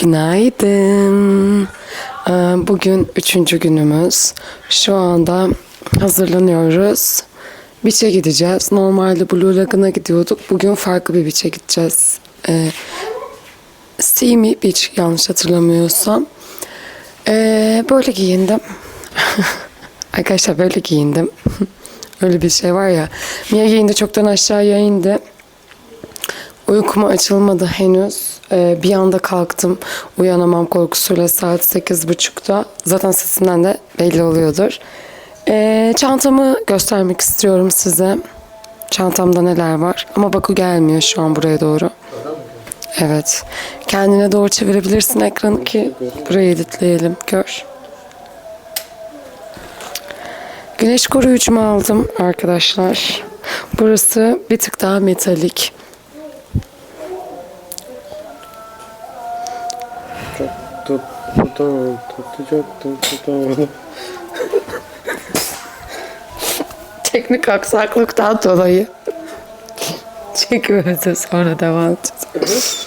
Günaydın. Ee, Bugün üçüncü günümüz. Şu anda hazırlanıyoruz. Beach'e gideceğiz. Normalde Blue Lagoon'a gidiyorduk. Bugün farklı bir beach'e gideceğiz. Ee, Steamy Beach yanlış hatırlamıyorsam. Ee, böyle giyindim. Arkadaşlar böyle giyindim. Öyle bir şey var ya. Mia giyindi çoktan aşağıya indi. Uykum açılmadı henüz. Ee, bir anda kalktım. Uyanamam korkusuyla saat 8.30'da. Zaten sesimden de belli oluyordur. Ee, çantamı göstermek istiyorum size. Çantamda neler var. Ama Baku gelmiyor şu an buraya doğru. Evet. Kendine doğru çevirebilirsin ekranı ki burayı editleyelim. Gör. Güneş koruyucumu aldım arkadaşlar. Burası bir tık daha metalik. Tut tutamadım tutacaktım tutamadım. Teknik aksaklıktan dolayı. Çekiyoruz da sonra devam edeceğiz.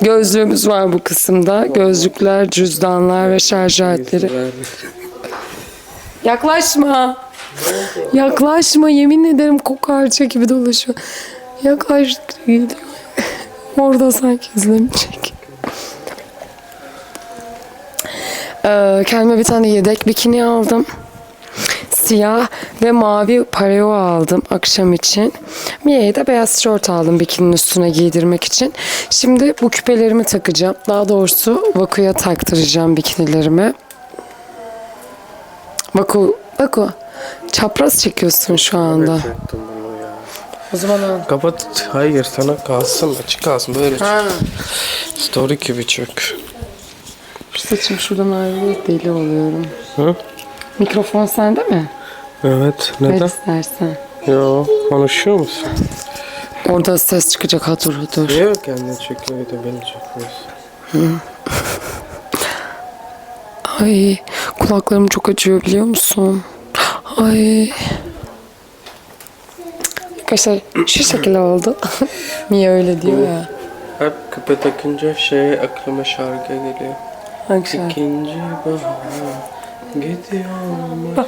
Gözlüğümüz var bu kısımda. Gözlükler, cüzdanlar ve şarj aletleri. Yaklaşma. Yaklaşma. Yemin ederim kokarca gibi dolaşıyor. Yaklaş geliyor. Orada sanki izlemeyecek. Ee, kendime bir tane yedek bikini aldım. Siyah ve mavi pareo aldım akşam için. Mia'ya da beyaz tişört aldım bikininin üstüne giydirmek için. Şimdi bu küpelerimi takacağım. Daha doğrusu Vaku'ya taktıracağım bikinilerimi. Vaku, Vaku çapraz çekiyorsun şu anda. Çektim bunu ya. O zaman al. Kapat. Hayır sana kalsın açık kalsın böyle. Ha. Story gibi çök. Saçım şuradan ayrılıyor deli oluyorum. Hı? Mikrofon sende mi? Evet. Ver Neden? istersen. Yo konuşuyor musun? Orada ses çıkacak ha dur dur. Niye kendini çekiyor da beni çekmiyorsun? Ay kulaklarım çok acıyor biliyor musun? Ay. Arkadaşlar şu şekilde oldu. Niye öyle diyor ya? Hep küpe takınca şey aklıma şarkı geliyor. Hangi şarkı? İkinci bahar gidiyormuş.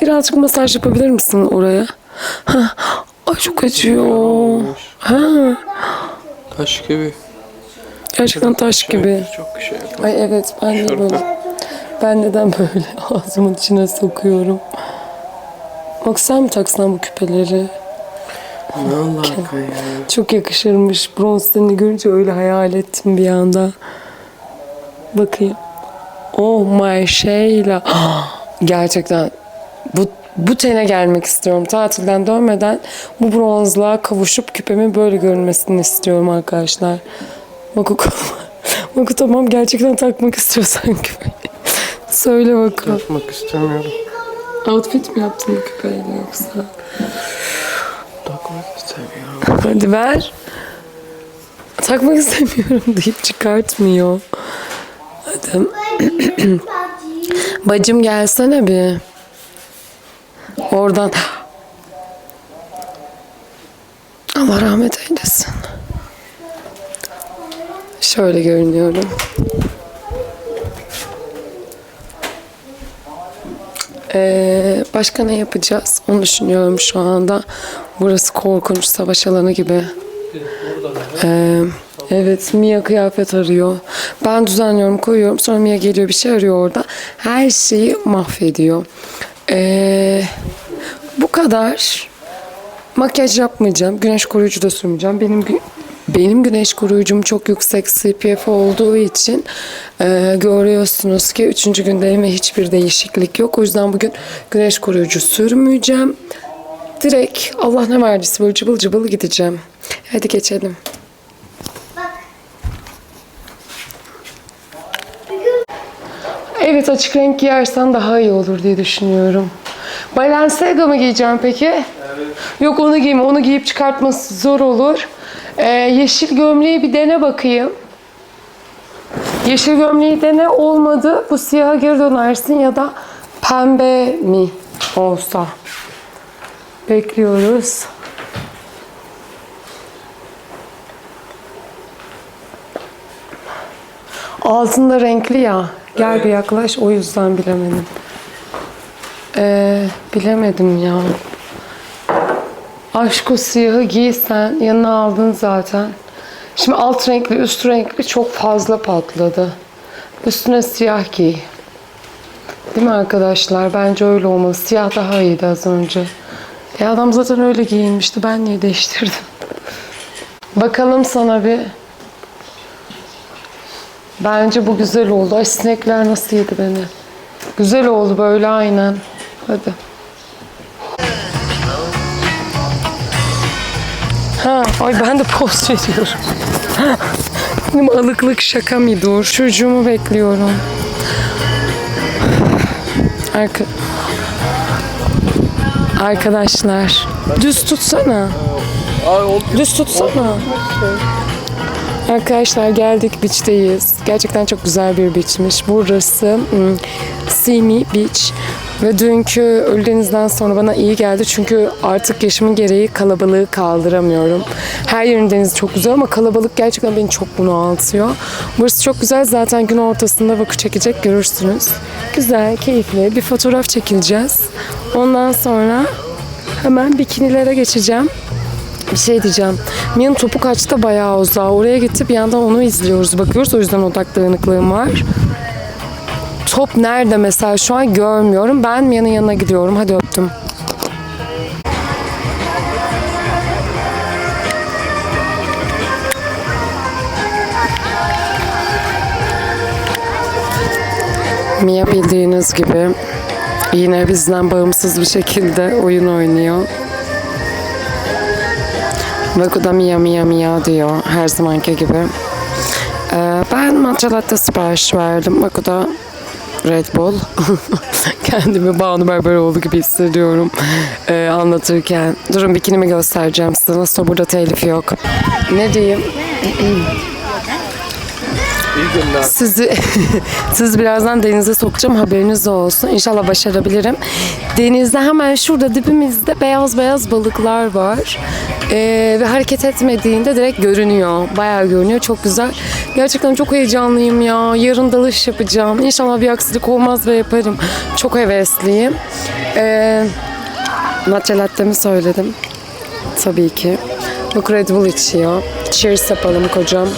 Birazcık masaj yapabilir misin oraya? Ha. Ay çok acıyor. Ha. Taş gibi. Gerçekten taş gibi. Çok şey. Ay evet ben de böyle. Ben neden böyle ağzımın içine sokuyorum? Bak sen mi taksan bu küpeleri? Ne alaka ya? Çok yakışırmış. Bronz tenini görünce öyle hayal ettim bir anda. Bakayım. Oh my Sheila. Gerçekten bu bu tene gelmek istiyorum. Tatilden dönmeden bu bronzluğa kavuşup küpemin böyle görünmesini istiyorum arkadaşlar. Baku Baku tamam gerçekten takmak istiyorsan küpeyi. Söyle bakalım. Yapmak istemiyorum. Outfit mi yaptın bu küpeyle yoksa? Hadi ver. Takmak istemiyorum deyip çıkartmıyor. Hadi. Bacım gelsene bir. Oradan. Allah rahmet eylesin. Şöyle görünüyorum. Ee, başka ne yapacağız? Onu düşünüyorum şu anda. Burası korkunç savaş alanı gibi. Ee, evet Mia kıyafet arıyor. Ben düzenliyorum koyuyorum. Sonra Mia geliyor bir şey arıyor orada. Her şeyi mahvediyor. Ee, bu kadar. Makyaj yapmayacağım. Güneş koruyucu da sürmeyeceğim. Benim benim güneş koruyucum çok yüksek SPF olduğu için e, görüyorsunuz ki üçüncü gündeyim ve hiçbir değişiklik yok. O yüzden bugün güneş koruyucu sürmeyeceğim. Direkt Allah ne verdiyse böyle cıbıl cıbıl gideceğim. Hadi geçelim. Evet açık renk giyersen daha iyi olur diye düşünüyorum. Balenciaga mı giyeceğim peki? Evet. Yok onu giyme. Onu giyip çıkartması zor olur. Ee, yeşil gömleği bir dene bakayım. Yeşil gömleği dene olmadı. Bu siyaha geri dönersin ya da pembe mi olsa. Bekliyoruz. Altında renkli ya. Gel evet. bir yaklaş o yüzden bilemedim. Ee, bilemedim ya. Aşk o siyahı giysen yanına aldın zaten. Şimdi alt renkli üst renkli çok fazla patladı. Üstüne siyah giy. Değil mi arkadaşlar? Bence öyle olmalı. Siyah daha iyiydi az önce. E adam zaten öyle giyinmişti. Ben niye değiştirdim? Bakalım sana bir. Bence bu güzel oldu. Ay sinekler nasıl yedi beni. Güzel oldu böyle aynen. Hadi. Ha, ay ben de poz veriyorum. Benim alıklık şaka mı dur? Çocuğumu bekliyorum. Arka... Arkadaşlar. Düz tutsana. Düz tutsana. Arkadaşlar geldik beach'teyiz. Gerçekten çok güzel bir beach'miş. Burası hmm, Simi Beach. Ve dünkü Ölüdeniz'den sonra bana iyi geldi. Çünkü artık yaşımın gereği kalabalığı kaldıramıyorum. Her yerin denizi çok güzel ama kalabalık gerçekten beni çok bunaltıyor. Burası çok güzel. Zaten gün ortasında vakı çekecek görürsünüz. Güzel, keyifli. Bir fotoğraf çekileceğiz. Ondan sonra hemen bikinilere geçeceğim. Bir şey diyeceğim. Mia'nın topu kaçta bayağı uzağa. Oraya gitti bir yandan onu izliyoruz, bakıyoruz. O yüzden odak dağınıklığım var. Top nerede mesela? Şu an görmüyorum. Ben Mia'nın yanına gidiyorum. Hadi öptüm. Mia bildiğiniz gibi yine bizden bağımsız bir şekilde oyun oynuyor. Vaku da mia mia mia diyor her zamanki gibi. Ee, ben matcha sipariş verdim. Vaku da Red Bull. Kendimi Banu Berberoğlu gibi hissediyorum ee, anlatırken. Durun bikinimi göstereceğim size. Nasıl burada telif yok. Ne diyeyim? İyi günler. Sizi siz birazdan denize sokacağım haberiniz olsun. İnşallah başarabilirim. Denizde hemen şurada dibimizde beyaz beyaz balıklar var. Ee, ve hareket etmediğinde direkt görünüyor. Bayağı görünüyor. Çok güzel. Gerçekten çok heyecanlıyım ya. Yarın dalış yapacağım. İnşallah bir aksilik olmaz ve yaparım. Çok hevesliyim. Ee, matcha latte'mi söyledim. Tabii ki. Bak Red Bull içiyor. Cheers yapalım kocam.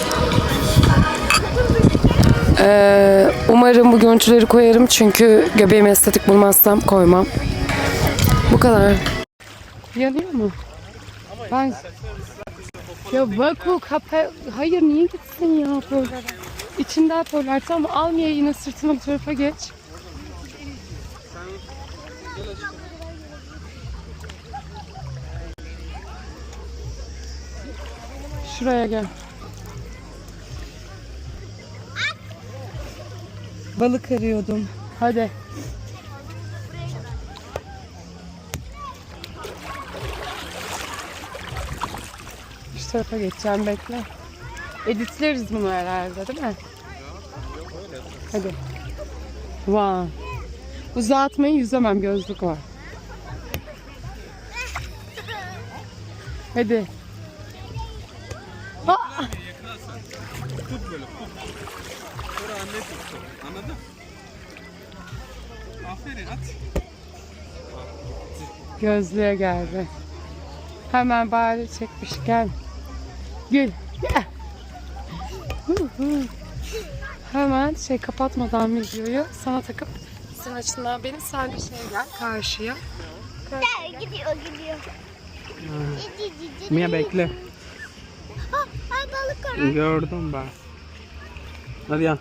Ee, umarım bu görüntüleri koyarım çünkü göbeğimi estetik bulmazsam koymam. Bu kadar. Yanıyor mu? Ben... Ya Baku kapa... Hayır niye gitsin ya böyle? İçinde atölyler tamam almaya yine sırtına bu tarafa geç. Şuraya gel. Balık arıyordum. Hadi. Şu tarafa geçeceğim bekle. Editleriz bunu herhalde değil mi? Hadi. Wow. Uzağa atmayı yüzemem gözlük var. Hadi. Aferin at. Gözlüğe geldi. Hemen bari çekmiş. Gel. Gül. Hemen şey kapatmadan videoyu sana takıp sen açından benim sen de şey gel karşıya. gidiyor gidiyor. Mia bekle. Ha, balık var. Gördüm ben. Hadi yan.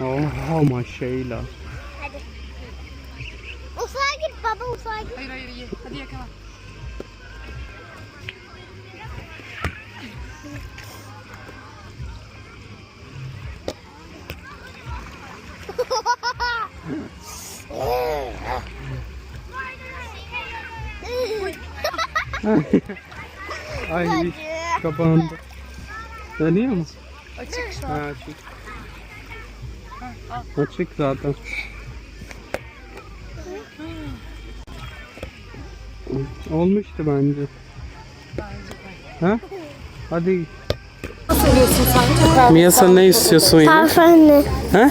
Oh maşallah. Ufağa git baba ufağa git. Hayır hayır iyi. Hadi yakala. Ay kapandı. Yanıyor mu? Açık şu Ha, an. açık. Açık zaten. Olmuştu bence. Ha? Hadi? Mia sen ne istiyorsun yine? Parfümlü. He?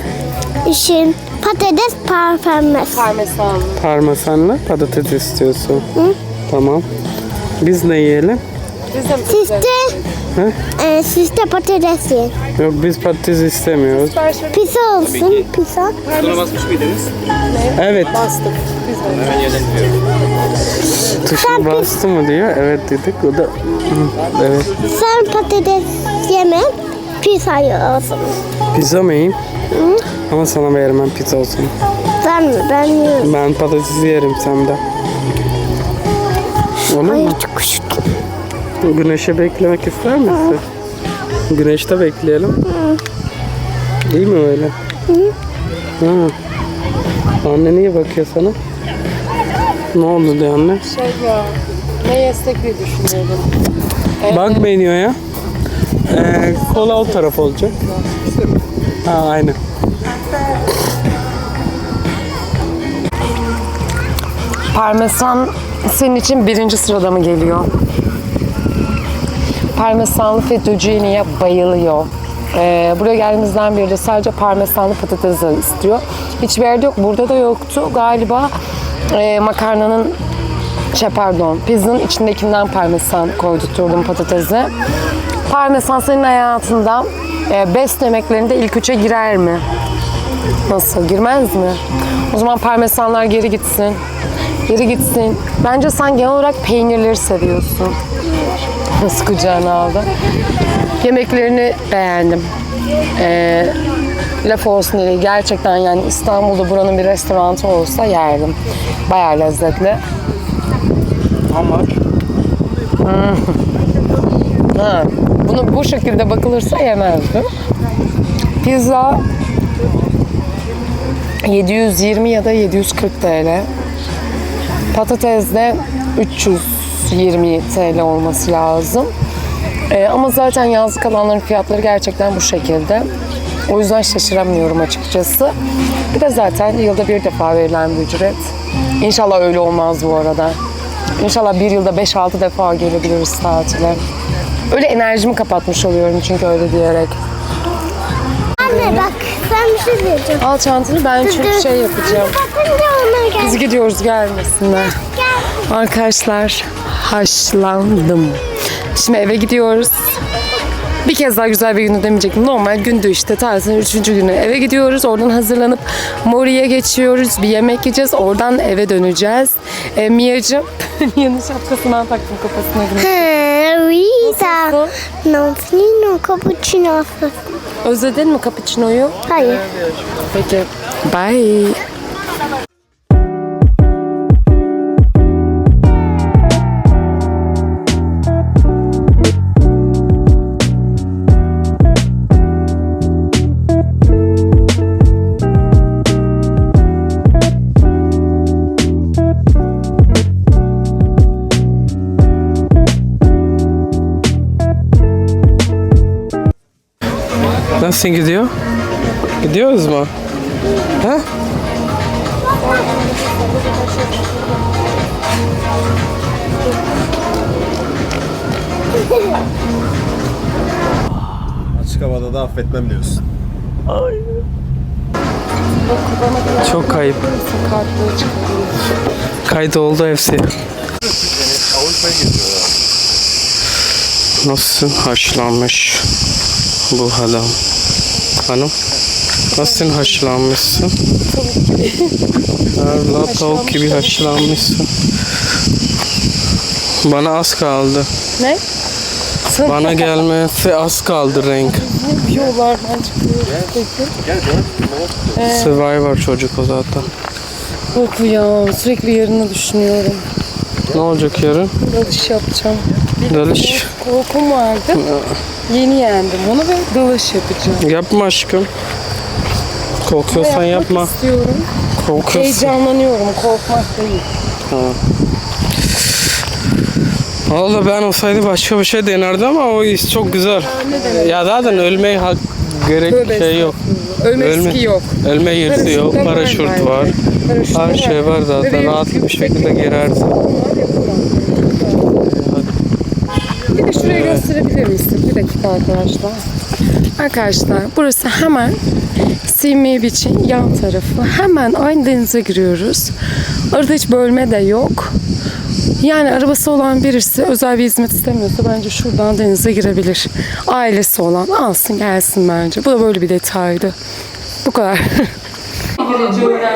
İşin patates parfümlü. Parmesan. Parmesanla patates istiyorsun. Tamam. Biz ne yiyelim? Biz de Siz de, He? e, siz de patates yiyin. Yok biz patates istemiyoruz. Pizza olsun. Pizza. Evet. bastık. Biz de. Tuşu bastı mı diyor. Evet dedik. O da Hı, evet. Sen patates yeme. Pizza olsun. Pizza mı yiyeyim? Ama sana vermem pizza olsun. Ben mi? Ben yiyorum. Ben patates yerim sende. Olur Ay mu? çok üşüdüm. Güneşe beklemek ister misin? Güneşte bekleyelim. İyi mi öyle? Hı. Anne niye bakıyor sana? Ne oldu diye anne? Şey ya. Ne yesek diye düşünüyorum. Bak menüye. Ee, kola o taraf olacak. Ha aynen. Parmesan senin için birinci sırada mı geliyor? Parmesanlı fettuccine'ye bayılıyor. Ee, buraya geldiğimizden beri de sadece parmesanlı patates istiyor. Hiçbir yerde yok. Burada da yoktu. Galiba e, makarnanın şey pardon pizzanın içindekinden parmesan koydurturdum patatese. Parmesan senin hayatında e, best yemeklerinde ilk üçe girer mi? Nasıl? Girmez mi? O zaman parmesanlar geri gitsin. Geri gitsin. Bence sen genel olarak peynirleri seviyorsun. Nasıl kucağına aldı? Yemeklerini beğendim. Ee, laf olsun diye gerçekten yani İstanbul'da buranın bir restoranı olsa yerdim. Bayağı lezzetli. Ama Ha, bunu bu şekilde bakılırsa yemezdim. Pizza 720 ya da 740 TL. Patates de 320 TL olması lazım. Ee, ama zaten yazlık alanların fiyatları gerçekten bu şekilde. O yüzden şaşıramıyorum açıkçası. Bir de zaten yılda bir defa verilen bir ücret. İnşallah öyle olmaz bu arada. İnşallah bir yılda 5-6 defa gelebiliriz tatile. Öyle enerjimi kapatmış oluyorum çünkü öyle diyerek. Anne bak ben bir şey diyeceğim. Al çantanı ben çünkü şey yapacağım. Biz gidiyoruz gelmesinler. Gel. Arkadaşlar haşlandım. Şimdi eve gidiyoruz. Bir kez daha güzel bir günü demeyecektim. Normal gündü işte tatilin üçüncü günü. Eve gidiyoruz. Oradan hazırlanıp Mori'ye geçiyoruz. Bir yemek yiyeceğiz. Oradan eve döneceğiz. E, Mia'cığım. Mia'nın şapkasını ben taktım kafasına. Rita. Nonfino cappuccino. Özledin mi cappuccino'yu? Hayır. Peki. Bye. Nasıl gidiyor? Gidiyoruz mu? Ha? Açık havada da affetmem diyorsun. Çok kayıp. Kayıt oldu hepsi. Nasılsın haşlanmış bu adam? Hanım? Nasılsın haşlanmışsın? Allah tavuk gibi haşlanmışsın. Bana az kaldı. Ne? Bana gelmesi az kaldı renk. Yapıyorlar ben çıkıyorum. Peki. Survivor çocuk o zaten. Korku ya. Sürekli yarını düşünüyorum. Ne olacak yarın? Dalış yapacağım. Dalış. Korkum vardı. Yeni yendim onu ve dalış yapacağım. Yapma aşkım. Korkuyorsan Yapmak yapma. istiyorum. Korkuyorsan. Heyecanlanıyorum. Korkmak değil. Valla ben olsaydı başka bir şey denerdim ama o iş çok güzel. Ya zaten ölmeye hak gerek Tövbe şey yok. Ölme Ölme- riski yok. Ölme yırtı yok, Paraşüt de var bence. Her şey var zaten. Rahat bir şekilde girersin. De şu Şurayı gösterebilir misin? Bir dakika arkadaşlar. Arkadaşlar burası hemen Simi Beach'in yan tarafı. Hemen aynı denize giriyoruz. Arada hiç bölme de yok. Yani arabası olan birisi özel bir hizmet istemiyorsa bence şuradan denize girebilir. Ailesi olan alsın gelsin bence. Bu da böyle bir detaydı. Bu kadar.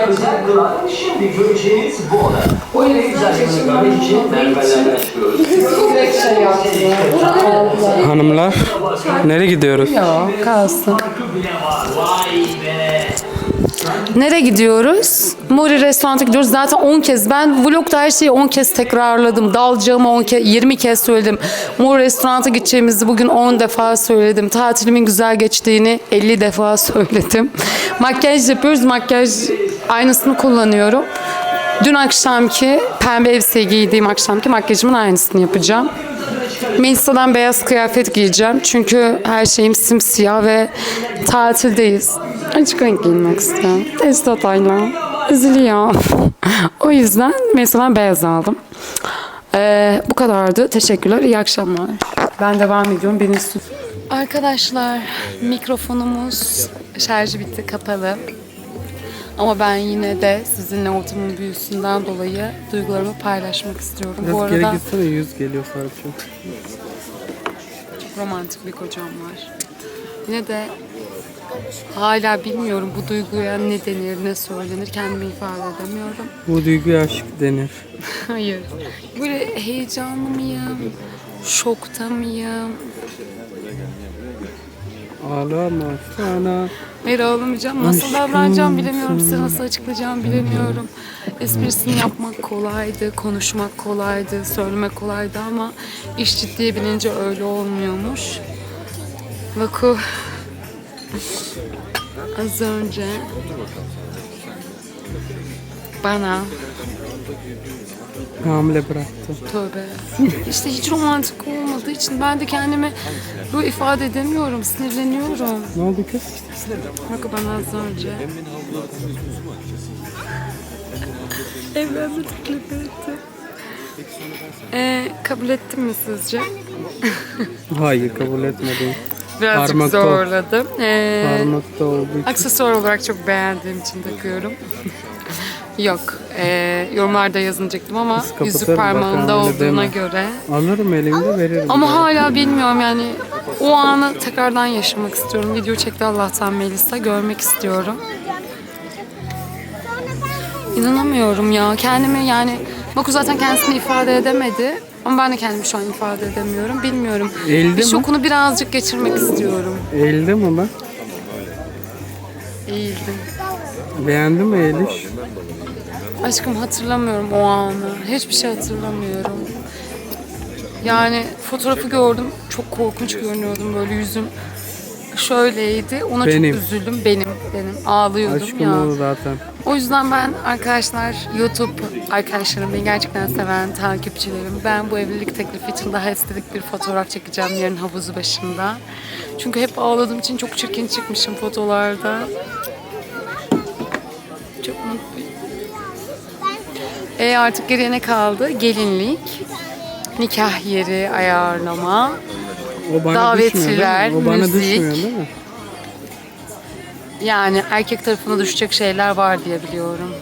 özel kılan şimdi göreceğiniz bu oda. O yine güzelliğini görmek için merdivenlerden çıkıyoruz. Hanımlar nereye gidiyoruz? Yok kalsın. Vay be. Nereye gidiyoruz? Mori restoranta gidiyoruz. Zaten 10 kez. Ben vlogda her şeyi 10 kez tekrarladım. Dalacağımı 10 kez, 20 kez söyledim. Mori restoranta gideceğimizi bugün 10 defa söyledim. Tatilimin güzel geçtiğini 50 defa söyledim. Makyaj yapıyoruz. Makyaj aynısını kullanıyorum. Dün akşamki pembe elbise giydiğim akşamki makyajımın aynısını yapacağım. Melisa'dan beyaz kıyafet giyeceğim. Çünkü her şeyim simsiyah ve tatildeyiz. Açık renk giyinmek istiyorum. Testat ayla. Üzülüyor. o yüzden Melisa'dan beyaz aldım. Ee, bu kadardı. Teşekkürler. İyi akşamlar. Ben devam ediyorum. Beni. Arkadaşlar mikrofonumuz şarjı bitti kapalı. Ama ben yine de sizinle ortamın büyüsünden dolayı duygularımı paylaşmak istiyorum. bu arada gitsene yüz geliyor sadece. çok romantik bir kocam var. Yine de hala bilmiyorum bu duyguya ne denir, ne söylenir kendimi ifade edemiyorum. Bu duyguya aşk denir. Hayır. Böyle heyecanlı mıyım? Şokta mıyım? Ağlama sana. Hayır ağlamayacağım. Nasıl Aşkım davranacağım bilemiyorum. Size nasıl açıklayacağım bilemiyorum. Esprisini yapmak kolaydı, konuşmak kolaydı, söylemek kolaydı ama iş ciddiye binince öyle olmuyormuş. Vaku az önce bana Hamile bıraktı. Tövbe. İşte hiç romantik olmadığı için ben de kendimi bu ifade edemiyorum, sinirleniyorum. Ne oldu kız? Bak bana az önce. Evlenme teklif etti. Ee, kabul ettin mi sizce? Hayır kabul etmedim. Birazcık Parmakta- zorladım. Ee, Parmakta olduğu için. aksesuar olarak çok beğendiğim için takıyorum. Yok. ee, yorumlarda yazınacaktım ama yüzük parmağında öyle olduğuna deme. göre Alırım elimde veririm. Ama hala bilmiyorum yani o anı tekrardan yaşamak istiyorum. Video çekti Allah'tan Melisa. Görmek istiyorum. İnanamıyorum ya. Kendimi yani Baku zaten kendisini ifade edemedi. Ama ben de kendimi şu an ifade edemiyorum. Bilmiyorum. Eğildi Bir mi? şokunu birazcık geçirmek istiyorum. Eğildi mi ben? Eğildim. Beğendin mi eğiliş? Aşkım hatırlamıyorum o anı. Hiçbir şey hatırlamıyorum. Yani fotoğrafı gördüm. Çok korkunç görünüyordum. Böyle yüzüm şöyleydi. Ona Benim. çok üzüldüm. Benim, benim. Ağlıyordum Aşkım ya. o zaten. O yüzden ben arkadaşlar YouTube arkadaşlarım, beni gerçekten seven takipçilerim. Ben bu evlilik teklifi için daha estetik bir fotoğraf çekeceğim yarın havuzu başında. Çünkü hep ağladığım için çok çirkin çıkmışım fotolarda. E artık geriye ne kaldı? Gelinlik, nikah yeri ayarlama. O bana Davetliler, düşmüyor değil mi? O bana müzik. değil mi? Yani erkek tarafına düşecek şeyler var diye biliyorum.